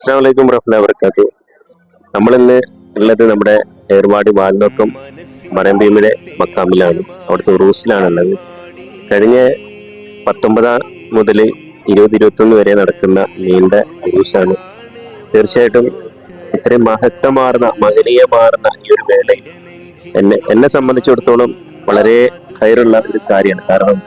അസ്സാം വലൈക്കും വറഹ്മത്തുള്ളാഹി വബറകാത്തു നമ്മളിന്ന് ഉള്ളത് നമ്മുടെ ഏർവാടി വാൽനോക്കം മരംഭീമിലെ മക്കാമിലാണ്. അവിടുത്തെ ഉറൂസിലാണ് ഉള്ളത് കഴിഞ്ഞ പത്തൊമ്പതാം മുതൽ ഇരുപത് ഇരുപത്തൊന്ന് വരെ നടക്കുന്ന നീണ്ട ഉറൂസാണ്. തീർച്ചയായിട്ടും ഇത്രയും മഹത്വമാർന്ന മഹനീയമാർന്ന ഈ ഒരു വേളയിൽ എന്നെ എന്നെ സംബന്ധിച്ചിടത്തോളം വളരെ കയറുള്ള ഒരു കാര്യമാണ്. കാരണം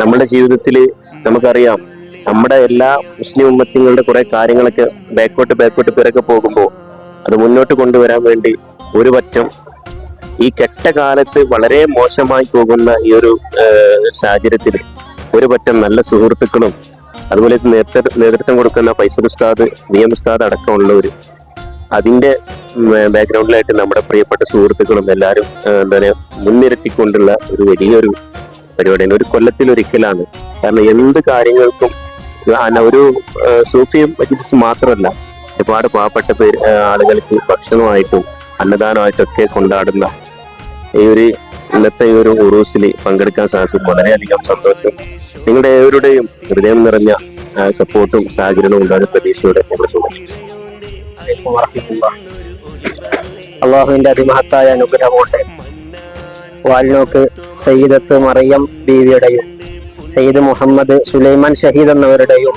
നമ്മുടെ ജീവിതത്തിൽ നമുക്കറിയാം നമ്മുടെ എല്ലാ മുസ്ലിം ഉമ്മത്തിങ്ങളുടെ കുറെ കാര്യങ്ങളൊക്കെ ബാക്കോട്ട് ബാക്കോട്ട് പിറകെ പോകുമ്പോൾ അത് മുന്നോട്ട് കൊണ്ടുവരാൻ വേണ്ടി ഒരു പറ്റം ഈ കെട്ട കാലത്ത് വളരെ മോശമായി പോകുന്ന ഈ ഒരു സാഹചര്യത്തിൽ ഒരു പറ്റം നല്ല സുഹൃത്തുക്കളും അതുപോലെ നേതൃ നേതൃത്വം കൊടുക്കുന്ന ഫൈസൽ ഉസ്താദ് നിയം ഉസ്താദ് അടക്കമുള്ളവർ അതിന്റെ ബാക്ക്ഗ്രൗണ്ടിലായിട്ട് നമ്മുടെ പ്രിയപ്പെട്ട സുഹൃത്തുക്കളും എല്ലാവരും എന്താ പറയുക മുൻനിരത്തിക്കൊണ്ടുള്ള ഒരു വലിയൊരു പരിപാടിയാണ്. ഒരു കൊല്ലത്തിലൊരിക്കലാണ്. കാരണം എന്ത് കാര്യങ്ങൾക്കും ഒരു സൂഫിയും സൂഫി മജ്ലിസ് മാത്രമല്ല ഒരുപാട് പാവപ്പെട്ട പേര് ആളുകൾക്ക് ഭക്ഷണമായിട്ടും അന്നദാനമായിട്ടും ഒക്കെ കൊണ്ടാടുന്ന ഈ ഒരു ഇന്നത്തെ ഈ ഒരു ഉറൂസിൽ പങ്കെടുക്കാൻ സാധിച്ചത് വളരെയധികം സന്തോഷം. നിങ്ങളുടെ ഏവരുടെയും ഹൃദയം നിറഞ്ഞ സപ്പോർട്ടും സഹകരണവും ഉണ്ടാകുന്ന പ്രതീക്ഷയോടെ അള്ളാഹുവിന്റെ അതിമഹത്തായ അനുഗ്രഹം കൊണ്ട് വാൽനോക്ക് സയ്യിദത്ത് മറിയം ബീവിയുടെയും സയ്യിദ് മുഹമ്മദ് സുലൈമാൻ ഷഹീദ് എന്നവരുടെയും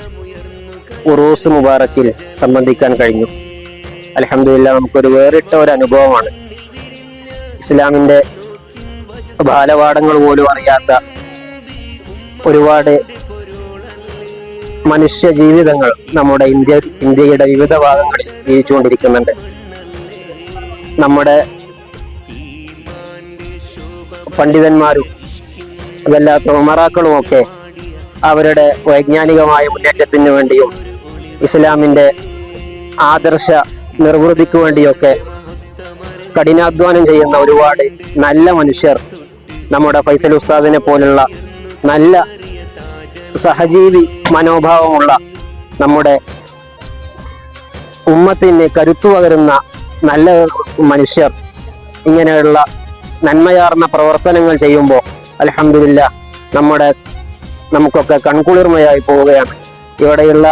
ഉറൂസ് മുബാറക്കിൽ സംബന്ധിക്കാൻ കഴിഞ്ഞു. അലഹമില്ല നമുക്കൊരു വേറിട്ട ഒരു അനുഭവമാണ്. ഇസ്ലാമിന്റെ ബാലപാഠങ്ങൾ പോലും അറിയാത്ത ഒരുപാട് മനുഷ്യ ജീവിതങ്ങൾ നമ്മുടെ ഇന്ത്യ ഇന്ത്യയുടെ വിവിധ ഭാഗങ്ങളിൽ ജീവിച്ചുകൊണ്ടിരിക്കുന്നുണ്ട്. നമ്മുടെ പണ്ഡിതന്മാരും അതല്ലാത്ത ഉമറാക്കളും ഒക്കെ അവരുടെ വൈജ്ഞാനികമായ മുന്നേറ്റത്തിന് വേണ്ടിയും ഇസ്ലാമിന്റെ ആദർശ നിർവൃതിക്ക് വേണ്ടിയൊക്കെ കഠിനാധ്വാനം ചെയ്യുന്ന ഒരുപാട് നല്ല മനുഷ്യർ നമ്മുടെ ഫൈസൽ ഉസ്താദിനെ പോലുള്ള നല്ല സഹജീവി മനോഭാവമുള്ള നമ്മുടെ ഉമ്മത്തിന് കരുത്തു പകരുന്ന നല്ല മനുഷ്യർ ഇങ്ങനെയുള്ള നന്മയാർന്ന പ്രവർത്തനങ്ങൾ ചെയ്യുമ്പോൾ അലഹമില്ല നമ്മുടെ നമുക്കൊക്കെ കൺകുളിർമയായി പോവുകയാണ്. ഇവിടെയുള്ള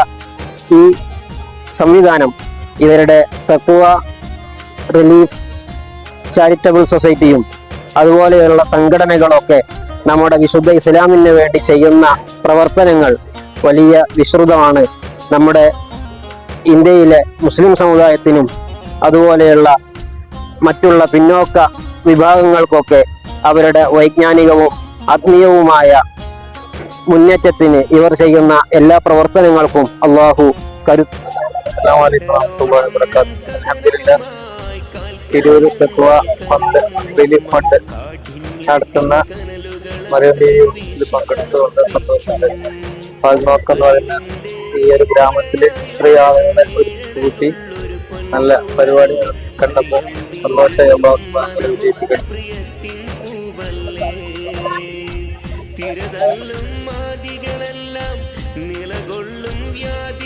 ഈ സംവിധാനം ഇവരുടെ തക്കുവ റിലീഫ് ചാരിറ്റബിൾ സൊസൈറ്റിയും അതുപോലെയുള്ള സംഘടനകളൊക്കെ നമ്മുടെ വിശുദ്ധ ഇസ്ലാമിന് വേണ്ടി ചെയ്യുന്ന പ്രവർത്തനങ്ങൾ വലിയ വിശ്രുതമാണ് നമ്മുടെ ഇന്ത്യയിലെ മുസ്ലിം സമുദായത്തിനും അതുപോലെയുള്ള മറ്റുള്ള പിന്നോക്ക വിഭാഗങ്ങൾക്കൊക്കെ അവരുടെ വൈജ്ഞാനികവും ആത്മീയവുമായ മുന്നേറ്റത്തിന് ഇവർ ചെയ്യുന്ന എല്ലാ പ്രവർത്തനങ്ങൾക്കും അള്ളാഹു കരു ഇരുപത് തെക്കുവ ഫണ്ട് റിലീഫ് ഫണ്ട് നടത്തുന്ന മലയാളിയിൽ പങ്കെടുത്തുകൊണ്ട് സന്തോഷമുണ്ട്. പാൽനോക്കം എന്ന് പറയുന്ന ഈ ഒരു ഗ്രാമത്തിൽ ഇത്രയും ആളുകളെ ഒരു കൂട്ടി നല്ല പരിപാടി കണ്ടപ്പോൾ സന്തോഷമായി വിജയിപ്പിക്കണം തിരതല്ലും ആദികളെല്ലാം നിലകൊള്ളും വ്യാജ